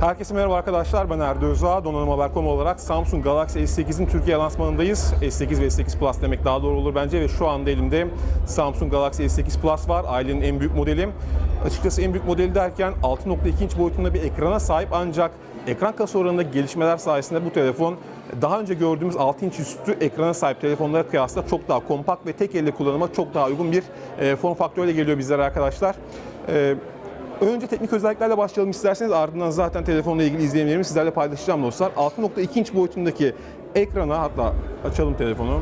Herkese merhaba arkadaşlar. Ben Erdo Özağ. Donanım Haber.com olarak Samsung Galaxy S8'in Türkiye lansmanındayız. S8 ve S8 Plus demek daha doğru olur bence ve şu anda elimde Samsung Galaxy S8 Plus var. Ailenin en büyük modeli. Açıkçası en büyük modeli derken 6.2 inç boyutunda bir ekrana sahip ancak ekran kasa oranında gelişmeler sayesinde bu telefon daha önce gördüğümüz 6 inç üstü ekrana sahip telefonlara kıyasla çok daha kompakt ve tek elle kullanıma çok daha uygun bir e, form faktörüyle geliyor bizlere arkadaşlar. Önce teknik özelliklerle başlayalım isterseniz ardından zaten telefonla ilgili izlenimlerimi sizlerle paylaşacağım dostlar. 6.2 inç boyutundaki ekrana hatta açalım telefonu.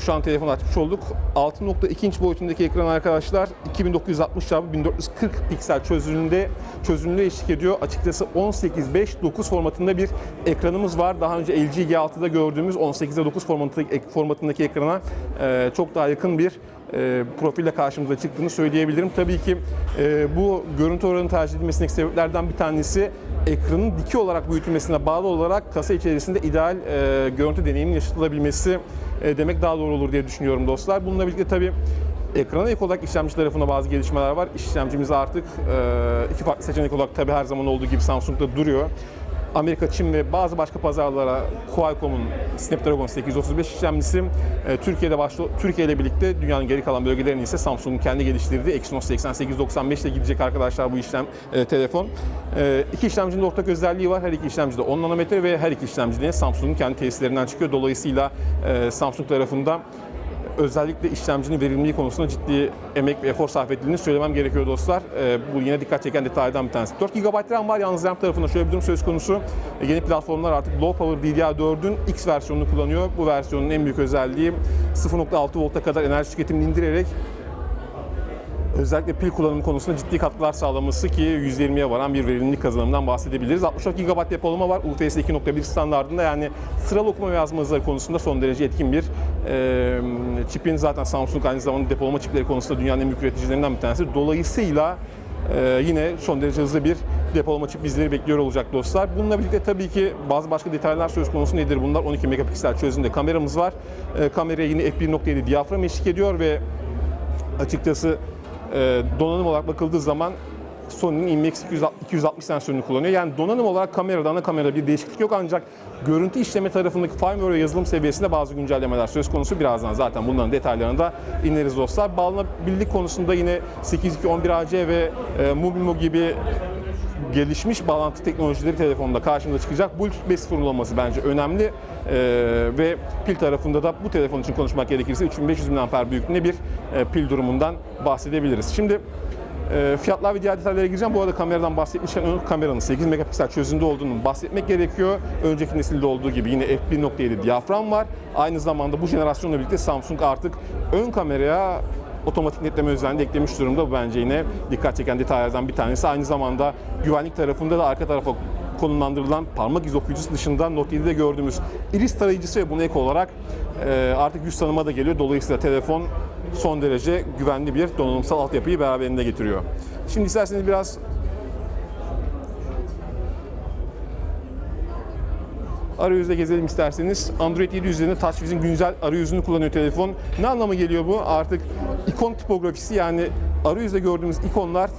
Şu an telefonu açmış olduk. 6.2 inç boyutundaki ekran arkadaşlar 2960 x 1440 piksel çözünürlüğünde çözünürlüğe eşlik ediyor. Açıkçası 18.5.9 formatında bir ekranımız var. Daha önce LG G6'da gördüğümüz 18'e 9 formatındaki, formatındaki ekrana çok daha yakın bir e, profille karşımıza çıktığını söyleyebilirim. Tabii ki e, bu görüntü oranı tercih edilmesindeki sebeplerden bir tanesi ekranın diki olarak büyütülmesine bağlı olarak kasa içerisinde ideal e, görüntü deneyiminin yaşatılabilmesi e, demek daha doğru olur diye düşünüyorum dostlar. Bununla birlikte tabii ekrana ek olarak işlemci tarafında bazı gelişmeler var. İşlemcimiz artık e, iki farklı seçenek olarak tabii her zaman olduğu gibi Samsung'da duruyor. Amerika, Çin ve bazı başka pazarlara Qualcomm'un Snapdragon 835 işlemcisi e, Türkiye'de başlı Türkiye ile birlikte dünyanın geri kalan bölgelerine ise Samsung'un kendi geliştirdiği Exynos 8895 ile gidecek arkadaşlar bu işlem e, telefon. E, iki işlemcinin ortak özelliği var. Her iki işlemci de 10 nanometre ve her iki işlemci de Samsung'un kendi tesislerinden çıkıyor. Dolayısıyla e, Samsung tarafında özellikle işlemcinin verimliliği konusunda ciddi emek ve efor sarf edildiğini söylemem gerekiyor dostlar. Ee, bu yine dikkat çeken detaylardan bir tanesi. 4 GB RAM var yalnız RAM tarafında şöyle bir durum söz konusu. Ee, yeni platformlar artık Low Power DDR4'ün X versiyonunu kullanıyor. Bu versiyonun en büyük özelliği 0.6 volta kadar enerji tüketimini indirerek özellikle pil kullanımı konusunda ciddi katkılar sağlaması ki %20'ye varan bir verimlilik kazanımından bahsedebiliriz. 64 GB depolama var UFS 2.1 standartında yani sıralı okuma ve yazma hızları konusunda son derece etkin bir e, çipin zaten Samsung aynı zamanda depolama çipleri konusunda dünyanın en büyük üreticilerinden bir tanesi. Dolayısıyla yine son derece hızlı bir depolama çip bizleri bekliyor olacak dostlar. Bununla birlikte tabii ki bazı başka detaylar söz konusu nedir bunlar? 12 megapiksel çözünürlüğünde kameramız var. E, kameraya yine f1.7 diyafram eşlik ediyor ve açıkçası donanım olarak bakıldığı zaman Sony'nin IMX 260 sensörünü kullanıyor. Yani donanım olarak kamerada, ana kamerada bir değişiklik yok ancak görüntü işleme tarafındaki firmware yazılım seviyesinde bazı güncellemeler söz konusu. Birazdan zaten bunların detaylarına da ineriz dostlar. Bağlanabilirlik konusunda yine 8.2.11ac ve e, Mobimo gibi gelişmiş bağlantı teknolojileri telefonda karşımıza çıkacak. Bluetooth 5.0 olması bence önemli Ee, ve pil tarafında da bu telefon için konuşmak gerekirse 3500 mAh büyüklüğünde bir e, pil durumundan bahsedebiliriz. Şimdi e, fiyatlar ve diğer detaylara gireceğim. Bu arada kameradan bahsetmişken ön kameranın 8 megapiksel çözünürlüğünde olduğunu bahsetmek gerekiyor. Önceki nesilde olduğu gibi yine f1.7 diyafram var. Aynı zamanda bu jenerasyonla birlikte Samsung artık ön kameraya otomatik netleme özelliğini de eklemiş durumda. Bu bence yine dikkat çeken detaylardan bir tanesi. Aynı zamanda güvenlik tarafında da arka tarafa konumlandırılan parmak iz okuyucusu dışında Note 7'de gördüğümüz iris tarayıcısı ve buna ek olarak e, artık yüz tanıma da geliyor. Dolayısıyla telefon son derece güvenli bir donanımsal altyapıyı beraberinde getiriyor. Şimdi isterseniz biraz arayüzde gezelim isterseniz. Android 7 üzerinde TouchWiz'in güncel arayüzünü kullanıyor telefon. Ne anlama geliyor bu? Artık ikon tipografisi yani arayüzde gördüğümüz ikonlar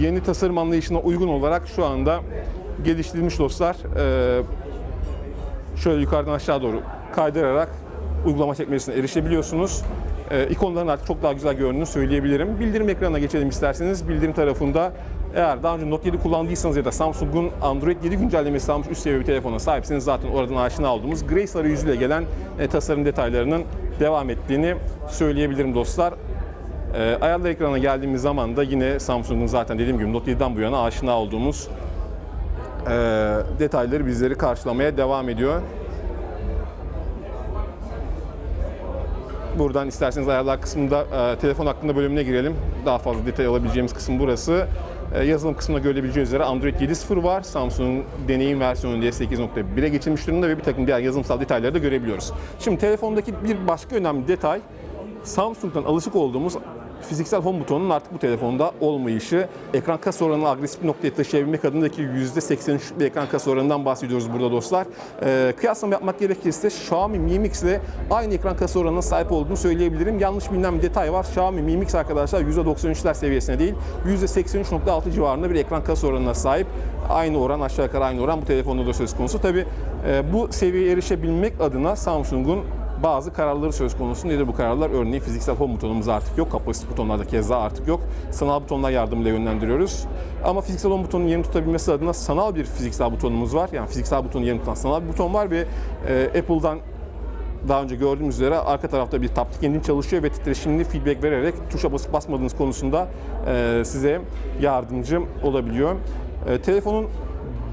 yeni tasarım anlayışına uygun olarak şu anda geliştirilmiş dostlar. Ee, şöyle yukarıdan aşağı doğru kaydırarak uygulama sekmesine erişebiliyorsunuz. Ee, ikonların artık çok daha güzel göründüğünü söyleyebilirim. Bildirim ekranına geçelim isterseniz. Bildirim tarafında eğer daha önce Note 7 kullandıysanız ya da Samsung'un Android 7 güncellemesi almış üst seviye bir telefona sahipseniz zaten oradan aşina olduğumuz Grace arayüzüyle gelen e, tasarım detaylarının devam ettiğini söyleyebilirim dostlar. E, ayarlar ekranına geldiğimiz zaman da yine Samsung'un zaten dediğim gibi Note 7'den bu yana aşina olduğumuz e, detayları bizleri karşılamaya devam ediyor. Buradan isterseniz ayarlar kısmında e, telefon hakkında bölümüne girelim. Daha fazla detay alabileceğimiz kısım burası. E, yazılım kısmında görülebileceği üzere Android 7.0 var. Samsung'un deneyim versiyonu diye 8.1'e geçilmiş durumda ve bir takım diğer yazılımsal detayları da görebiliyoruz. Şimdi telefondaki bir başka önemli detay Samsung'dan alışık olduğumuz fiziksel home butonunun artık bu telefonda olmayışı, ekran kasa oranını agresif bir noktaya taşıyabilmek adındaki %83 bir ekran kasa oranından bahsediyoruz burada dostlar. Ee, kıyaslama yapmak gerekirse Xiaomi Mi Mix ile aynı ekran kasa oranına sahip olduğunu söyleyebilirim. Yanlış bilinen bir detay var. Xiaomi Mi Mix arkadaşlar %93'ler seviyesine değil, %83.6 civarında bir ekran kasa oranına sahip. Aynı oran, aşağı yukarı aynı oran bu telefonda da söz konusu. Tabi bu seviyeye erişebilmek adına Samsung'un bazı kararları söz konusu. Nedir bu kararlar? Örneğin fiziksel home butonumuz artık yok. Kapasitif butonlarda keza artık yok. Sanal butonlar yardımıyla yönlendiriyoruz. Ama fiziksel home butonun yerini tutabilmesi adına sanal bir fiziksel butonumuz var. Yani fiziksel butonun yerini tutan sanal bir buton var ve e, Apple'dan daha önce gördüğümüz üzere arka tarafta bir taptik engine çalışıyor ve titreşimli feedback vererek tuşa basıp basmadığınız konusunda e, size yardımcı olabiliyor. E, telefonun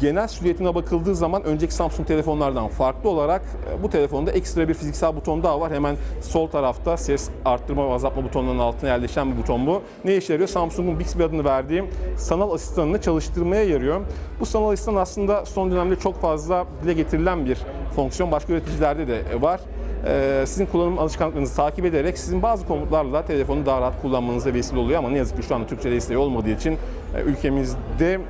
genel silüetine bakıldığı zaman önceki Samsung telefonlardan farklı olarak e, bu telefonda ekstra bir fiziksel buton daha var. Hemen sol tarafta ses arttırma ve azaltma butonlarının altına yerleşen bir buton bu. Ne işe yarıyor? Samsung'un Bixby adını verdiği sanal asistanını çalıştırmaya yarıyor. Bu sanal asistan aslında son dönemde çok fazla dile getirilen bir fonksiyon. Başka üreticilerde de var. Ee, sizin kullanım alışkanlıklarınızı takip ederek sizin bazı komutlarla telefonu daha rahat kullanmanıza vesile oluyor ama ne yazık ki şu anda Türkçe desteği olmadığı için e, ülkemizde e,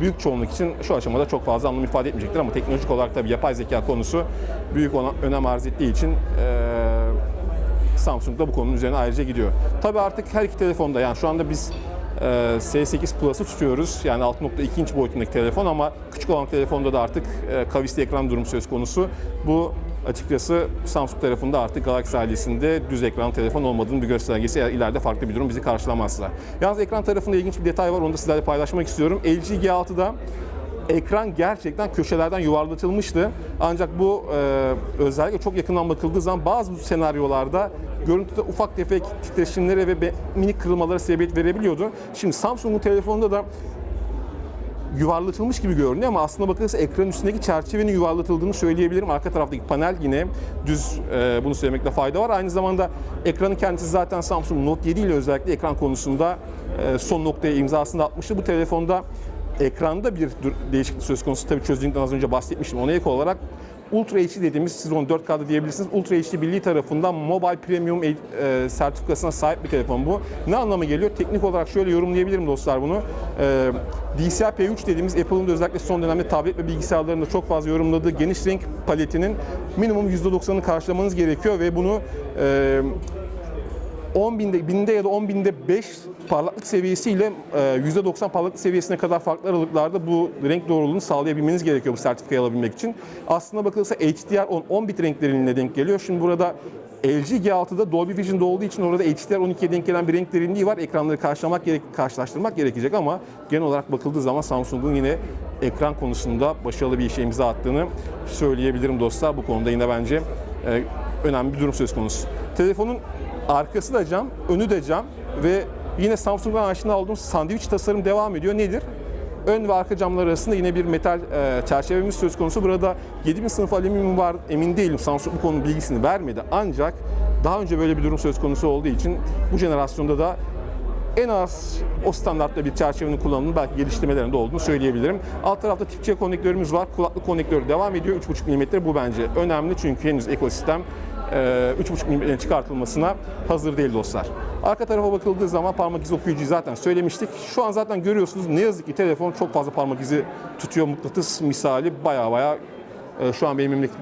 büyük çoğunluk için şu aşamada çok fazla anlam ifade etmeyecektir ama teknolojik olarak tabii yapay zeka konusu büyük ona, önem arz ettiği için e, Samsung da bu konunun üzerine ayrıca gidiyor. Tabii artık her iki telefonda yani şu anda biz S8 Plus'ı tutuyoruz. Yani 6.2 inç boyutundaki telefon ama küçük olan telefonda da artık e, kavisli ekran durumu söz konusu. Bu açıkçası Samsung tarafında artık Galaxy ailesinde düz ekran telefon olmadığının bir göstergesi eğer ileride farklı bir durum bizi karşılamazsa. Yalnız ekran tarafında ilginç bir detay var onu da sizlerle paylaşmak istiyorum. LG G6'da ekran gerçekten köşelerden yuvarlatılmıştı. Ancak bu e, özellikle çok yakından bakıldığı zaman bazı senaryolarda görüntüde ufak tefek titreşimlere ve minik kırılmalara sebebiyet verebiliyordu. Şimdi Samsung'un telefonunda da yuvarlatılmış gibi görünüyor ama aslında bakılırsa ekranın üstündeki çerçevenin yuvarlatıldığını söyleyebilirim. Arka taraftaki panel yine düz e, bunu söylemekte fayda var. Aynı zamanda ekranın kendisi zaten Samsung Note 7 ile özellikle ekran konusunda e, son noktaya imzasını atmıştı. Bu telefonda ekranda bir değişiklik söz konusu. Tabii çözünürlükten az önce bahsetmiştim. Ona ek olarak Ultra HD dediğimiz siz onu 4K'da diyebilirsiniz. Ultra HD Birliği tarafından Mobile Premium e, sertifikasına sahip bir telefon bu. Ne anlama geliyor? Teknik olarak şöyle yorumlayabilirim dostlar bunu. E, DCI P3 dediğimiz Apple'ın da özellikle son dönemde tablet ve bilgisayarlarında çok fazla yorumladığı geniş renk paletinin minimum %90'ını karşılamanız gerekiyor ve bunu e, 10 binde, binde ya da 10 binde 5 parlaklık seviyesiyle e, %90 parlaklık seviyesine kadar farklı aralıklarda bu renk doğruluğunu sağlayabilmeniz gerekiyor bu sertifikayı alabilmek için. Aslında bakılırsa HDR10 10 bit renklerine denk geliyor. Şimdi burada LG G6'da Dolby Vision'da olduğu için orada HDR12'ye denk gelen bir renk derinliği var. Ekranları karşılamak gerek, karşılaştırmak gerekecek ama genel olarak bakıldığı zaman Samsung'un yine ekran konusunda başarılı bir işe imza attığını söyleyebilirim dostlar. Bu konuda yine bence e, önemli bir durum söz konusu. Telefonun Arkası da cam, önü de cam ve yine Samsung'dan aşina olduğumuz sandviç tasarım devam ediyor. Nedir? Ön ve arka camlar arasında yine bir metal e, çerçevemiz söz konusu. Burada 7000 sınıf alüminyum var emin değilim. Samsung bu konunun bilgisini vermedi. Ancak daha önce böyle bir durum söz konusu olduğu için bu jenerasyonda da en az o standartta bir çerçevenin kullanımının belki geliştirmelerinde olduğunu söyleyebilirim. Alt tarafta tip C konnektörümüz var. Kulaklık konnektörü devam ediyor. 3.5 mm bu bence önemli çünkü henüz ekosistem 3.5 mm'nin çıkartılmasına hazır değil dostlar. Arka tarafa bakıldığı zaman parmak izi okuyucuyu zaten söylemiştik. Şu an zaten görüyorsunuz ne yazık ki telefon çok fazla parmak izi tutuyor mıknatıs misali baya baya e, şu an benim elimdeki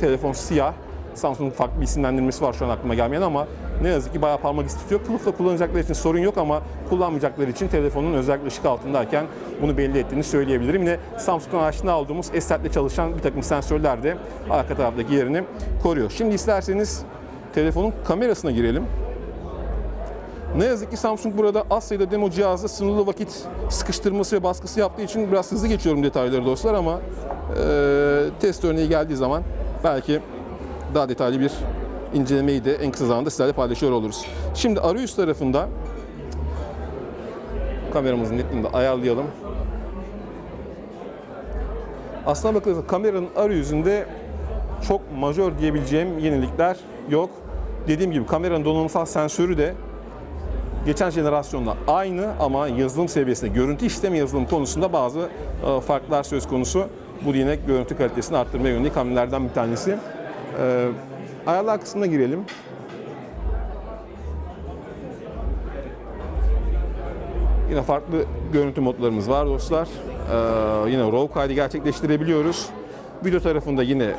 telefon siyah. Samsung'un farklı bir isimlendirmesi var şu an aklıma gelmeyen ama ne yazık ki bayağı parmak izi tutuyor. Kılıfla kullanacaklar için sorun yok ama kullanmayacakları için telefonun özellikle ışık altındayken bunu belli ettiğini söyleyebilirim. Yine Samsung'un aşina olduğumuz S-Sert'le çalışan bir takım sensörler de arka taraftaki yerini koruyor. Şimdi isterseniz telefonun kamerasına girelim. Ne yazık ki Samsung burada az sayıda demo cihazda sınırlı vakit sıkıştırması ve baskısı yaptığı için biraz hızlı geçiyorum detayları dostlar ama e, test örneği geldiği zaman belki daha detaylı bir incelemeyi de en kısa zamanda sizlerle paylaşıyor oluruz. Şimdi arayüz tarafında kameramızın netliğini de ayarlayalım. Aslına bakılırsa kameranın arayüzünde çok majör diyebileceğim yenilikler yok. Dediğim gibi kameranın donanımsal sensörü de geçen jenerasyonla aynı ama yazılım seviyesinde, görüntü işleme yazılım konusunda bazı e, farklar söz konusu. Bu yine görüntü kalitesini arttırmaya yönelik hamlelerden bir tanesi. Ee, ayarlar kısmına girelim. Yine farklı görüntü modlarımız var dostlar. Ee, yine RAW kaydı gerçekleştirebiliyoruz. Video tarafında yine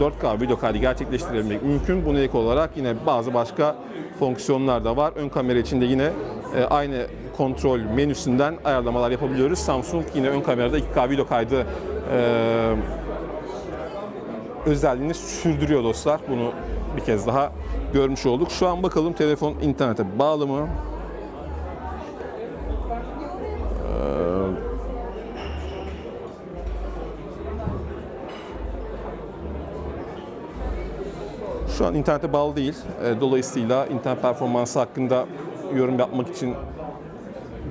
4K video kaydı gerçekleştirebilmek mümkün. Buna ek olarak yine bazı başka fonksiyonlar da var. Ön kamera içinde yine e, aynı kontrol menüsünden ayarlamalar yapabiliyoruz. Samsung yine ön kamerada 2K video kaydı e, özelliğini sürdürüyor dostlar. Bunu bir kez daha görmüş olduk. Şu an bakalım telefon internete bağlı mı? Şu an internete bağlı değil. E, Dolayısıyla internet performansı hakkında yorum yapmak için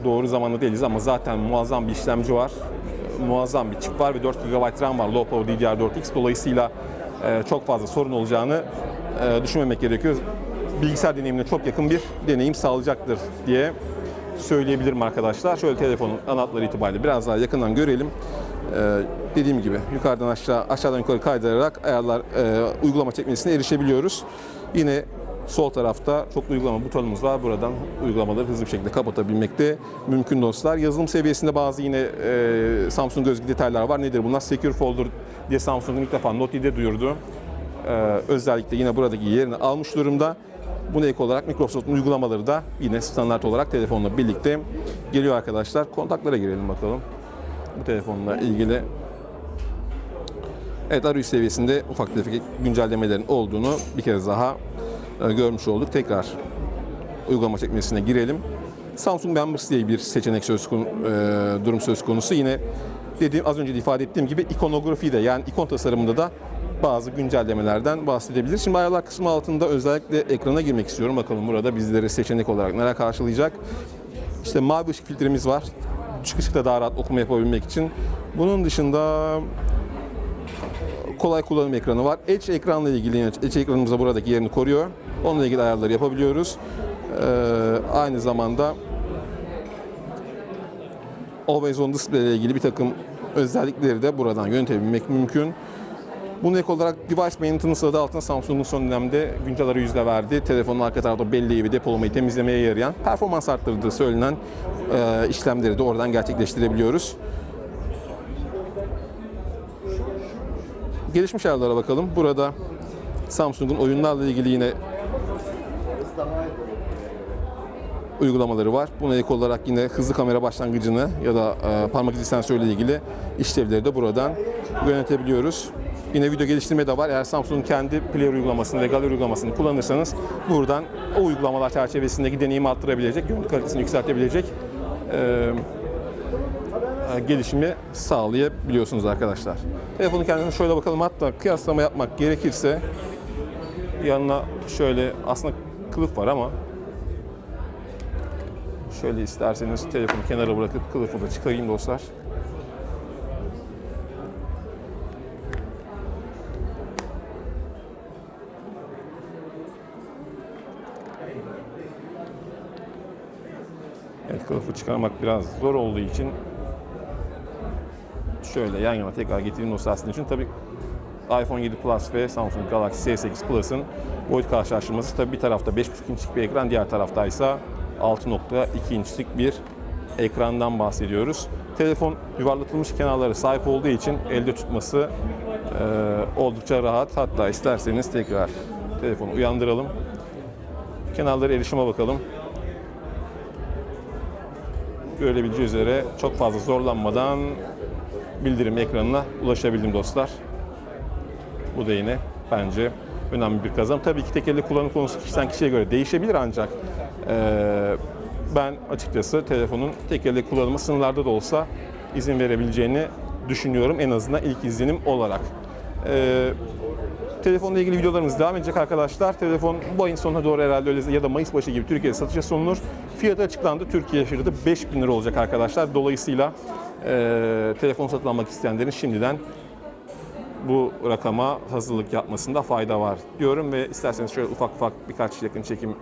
doğru zamanda değiliz ama zaten muazzam bir işlemci var. Muazzam bir çip var ve 4 GB RAM var Low Power DDR4X. Dolayısıyla e, çok fazla sorun olacağını e, düşünmemek gerekiyor. Bilgisayar deneyimine çok yakın bir deneyim sağlayacaktır diye söyleyebilirim arkadaşlar. Şöyle telefonun ana hatları itibariyle biraz daha yakından görelim. Ee, dediğim gibi yukarıdan aşağı aşağıdan yukarı kaydırarak ayarlar e, uygulama çekmesine erişebiliyoruz. Yine sol tarafta çoklu uygulama butonumuz var. Buradan uygulamaları hızlı bir şekilde kapatabilmekte mümkün dostlar. Yazılım seviyesinde bazı yine e, Samsung özgü detaylar var. Nedir bunlar? Secure Folder diye Samsung'un ilk defa Note 7'de duyurdu. Ee, özellikle yine buradaki yerini almış durumda. Buna ek olarak Microsoft'un uygulamaları da yine standart olarak telefonla birlikte geliyor arkadaşlar. Kontaklara girelim bakalım. Bu telefonla ilgili Evet arayüz seviyesinde ufak tefek güncellemelerin olduğunu bir kez daha e, görmüş olduk. Tekrar uygulama çekmesine girelim. Samsung Members diye bir seçenek söz konu, e, durum söz konusu. Yine dediğim az önce de ifade ettiğim gibi ikonografi de yani ikon tasarımında da bazı güncellemelerden bahsedebiliriz. Şimdi ayarlar kısmı altında özellikle ekrana girmek istiyorum. Bakalım burada bizleri seçenek olarak neler karşılayacak. İşte mavi ışık filtremiz var. Işıkta daha rahat okuma yapabilmek için. Bunun dışında kolay kullanım ekranı var. Edge ekranla ilgili Edge ekranımız da buradaki yerini koruyor. Onunla ilgili ayarları yapabiliyoruz. Ee, aynı zamanda Always on Display ile ilgili bir takım özellikleri de buradan yönetebilmek mümkün. Bunun ek olarak device maintenance adı altında Samsung'un son dönemde güncel arayüzle verdiği telefonun arka tarafta belleği ve depolamayı temizlemeye yarayan performans arttırdığı söylenen e, işlemleri de oradan gerçekleştirebiliyoruz. Gelişmiş ayarlara bakalım. Burada Samsung'un oyunlarla ilgili yine uygulamaları var. Buna ek olarak yine hızlı kamera başlangıcını ya da e, parmak izi sensörüyle ilgili işlevleri de buradan yönetebiliyoruz. Yine video geliştirme de var. Eğer Samsung'un kendi Player uygulamasını ve Gallery uygulamasını kullanırsanız buradan o uygulamalar çerçevesindeki deneyimi arttırabilecek, görüntü kalitesini yükseltebilecek e, e, gelişimi sağlayabiliyorsunuz arkadaşlar. Telefonun kendisine şöyle bakalım hatta kıyaslama yapmak gerekirse yanına şöyle aslında kılıf var ama şöyle isterseniz telefonu kenara bırakıp kılıfı da çıkarayım dostlar. Evet kılıfı çıkarmak biraz zor olduğu için şöyle yan yana tekrar getireyim dostlar aslında için. Tabii iPhone 7 Plus ve Samsung Galaxy S8 Plus'ın boyut karşılaştırması tabii bir tarafta 5.5 inçlik bir ekran, diğer tarafta ise 6.2 inçlik bir ekrandan bahsediyoruz. Telefon yuvarlatılmış kenarları sahip olduğu için elde tutması e, oldukça rahat. Hatta isterseniz tekrar telefonu uyandıralım. Kenarları erişime bakalım. Görebileceği üzere çok fazla zorlanmadan bildirim ekranına ulaşabildim dostlar. Bu da yine bence önemli bir kazanım. Tabii ki tekerle kullanım konusu kişiden kişiye göre değişebilir ancak e, ben açıkçası telefonun tekerle kullanımı sınırlarda da olsa izin verebileceğini düşünüyorum. En azından ilk izlenim olarak. E, telefonla ilgili videolarımız devam edecek arkadaşlar. Telefon bu ayın sonuna doğru herhalde öyle ya da Mayıs başı gibi Türkiye'de satışa sunulur. Fiyatı açıklandı. Türkiye fiyatı 5000 lira olacak arkadaşlar. Dolayısıyla e, telefon satın almak isteyenlerin şimdiden bu rakama hazırlık yapmasında fayda var diyorum ve isterseniz şöyle ufak ufak birkaç yakın çekim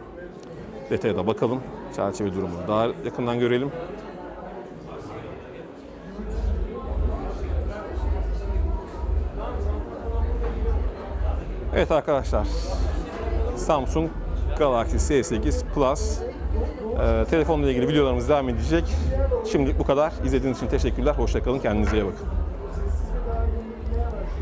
detaya da bakalım. Çerçeve durumunu daha yakından görelim. Evet arkadaşlar. Samsung Galaxy S8 Plus e, telefonla ilgili videolarımız devam edecek. Şimdilik bu kadar. İzlediğiniz için teşekkürler. Hoşçakalın. Kendinize iyi bakın.